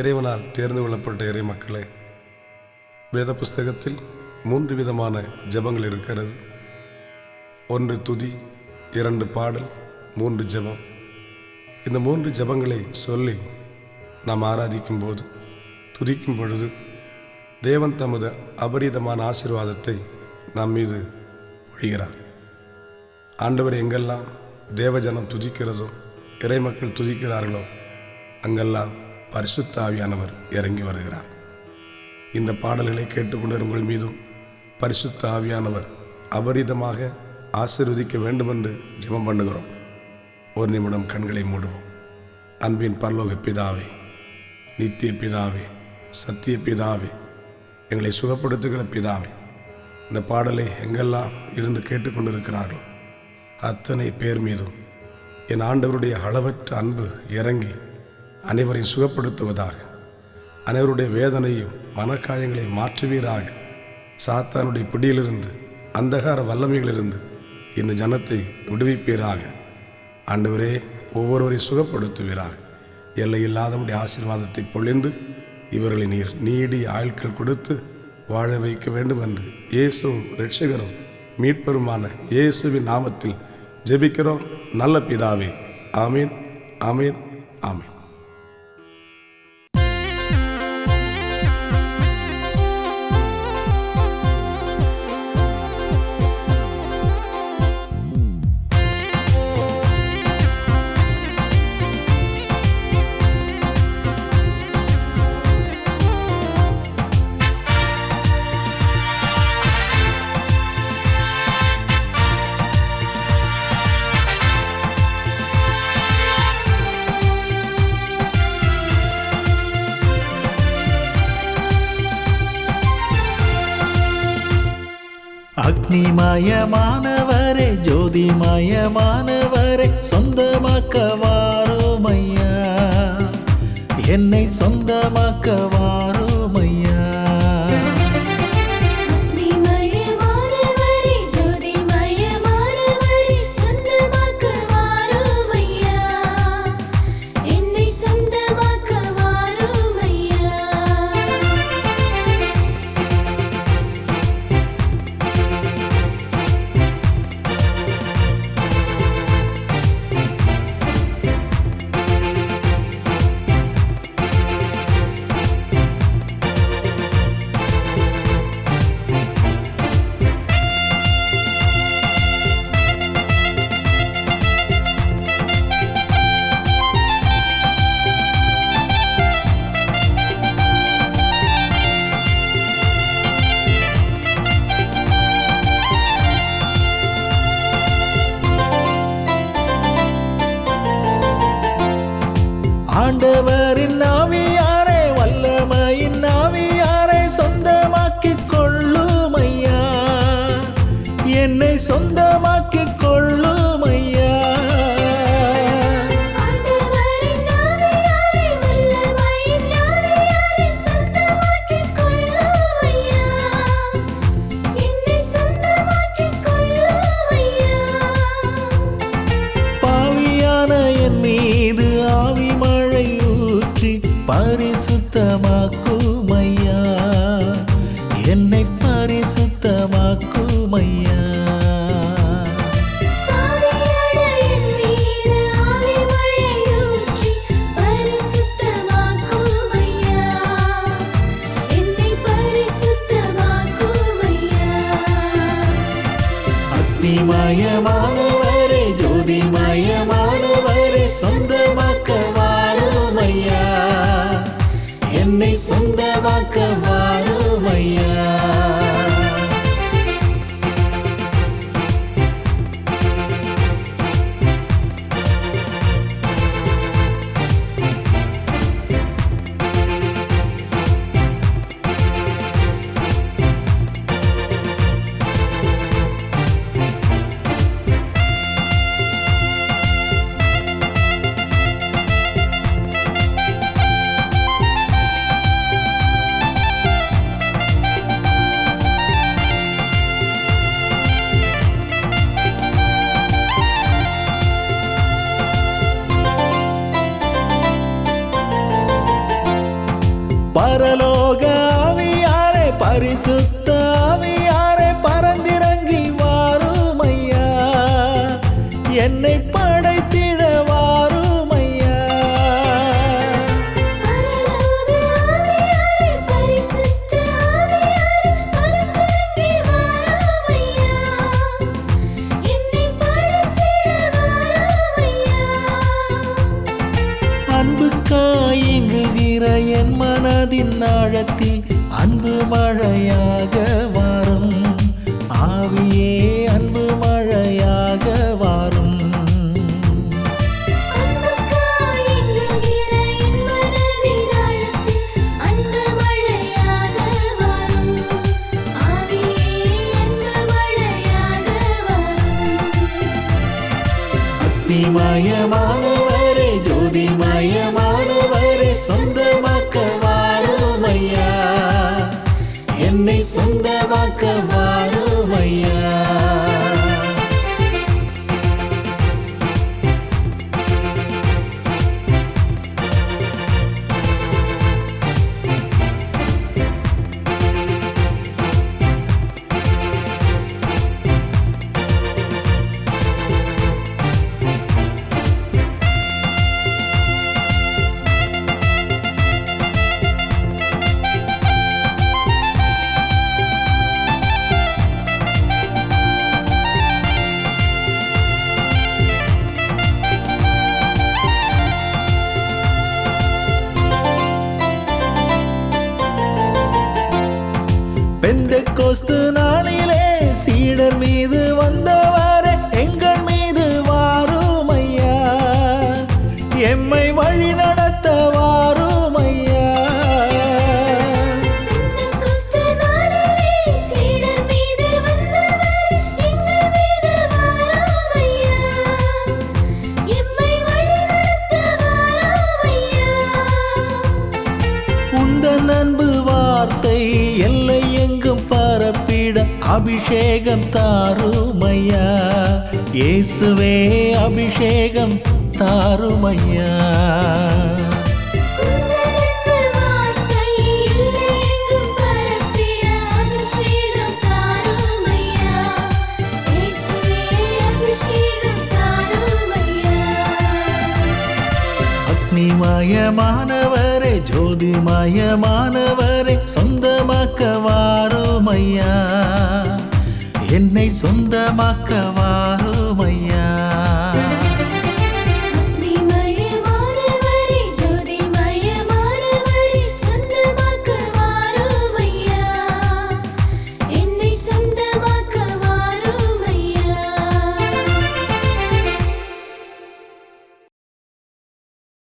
இறைவனால் தேர்ந்து கொள்ளப்பட்ட இறை மக்களே வேத புஸ்தகத்தில் மூன்று விதமான ஜெபங்கள் இருக்கிறது. ஒன்று துதி இரண்டு பாடல் மூன்று ஜெபம். இந்த மூன்று ஜெபங்களை சொல்லி நாம் ஆராதிக்கும் போது துதிக்கும் பொழுது தேவன் தமது அபரிதமான ஆசீர்வாதத்தை நம் மீது ஒழிகிறார். ஆண்டவர் எங்கெல்லாம் தேவஜனம் துதிக்கிறதோ இறைமக்கள் துதிக்கிறார்களோ அங்கெல்லாம் பரிசுத்த ஆவியானவர் இறங்கி வருகிறார். இந்த பாடல்களை கேட்டுக்கொண்டவர்கள் மீதும் பரிசுத்த ஆவியானவர் அபரிதமாக ஆசீர்வதிக்க வேண்டுமென்று ஜெபம் பண்ணுகிறோம். ஒரு நிமிடம் கண்களை மூடுவோம். அன்பின் பரலோக பிதாவே நித்திய பிதாவே சத்திய பிதாவே எங்களை சுகப்படுத்துகிற பிதாவே இந்த பாடலை எங்கெல்லாம் இருந்து கேட்டுக்கொண்டிருக்கிறார்களோ அத்தனை பேர் மீதும் என் ஆண்டவருடைய அளவற்ற அன்பு இறங்கி அனைவரையும் சுகப்படுத்துவதாக. அனைவருடைய வேதனையும் மனக்காயங்களை மாற்றுவீராக. சாத்தானுடைய பிடியிலிருந்து அந்தகார வல்லமைகளிலிருந்து இந்த ஜனத்தை விடுவிப்பீராக. ஆண்டவரே ஒவ்வொருவரையும் சுகப்படுத்துவீராக. எல்லையில்லாதமுடைய ஆசீர்வாதத்தை பொழிந்து இவர்களை நீர் நீடி ஆயுட்கள் கொடுத்து வாழ வைக்க வேண்டும் என்று இயேசுவும் ரட்சகரும் மீட்பருமான இயேசுவின் நாமத்தில் ஜெபிக்கிறோம். நல்ல பிதாவே ஆமீன் ஆமீன் ஆமீன். அக்னிமயமானவரே ஜோதிமயமானவரே சொந்தமாக்க வாரோமையா என்னை சொந்த என்னை பரிசுத்தமாக்குமையா. அக்னிமயமானவரே ஜோதிமயமானவரே சொந்தமாக்க வாருமையா. என்னை சொந்தமாக்க வாருமையா ஆவியாரே பரந்திறங்கி வாருமையா? என்னை படைத்திட வாருமையா அன்புக்காய் இங்குகிற அன்பு என் மனதின் ஆழத்தில் அன்பு மழையாக வரும். ஆவியே அன்பு மழையாக வரும். அக்னிமயமானவரே ஜோதிமயமானவரே சொந்தமாக்க வாருமையா என்னை சொந்தமாக்க வாருமையா. பெந்த கோஸ்து நாளிலே சீடர் மீது வந்தவாறு எங்கள் மீது வாரும் ஐயா எம்மை அபிஷேகம் தாருமையா? இயேசுவே அபிஷேகம் தாருமையா? உந்தனது வார்த்தை எல்லையெங்கும் ஜோதிமயமானவரே சொந்தமாக்க வாரோமையா? என்னை சொந்தமாக்க வாருமையா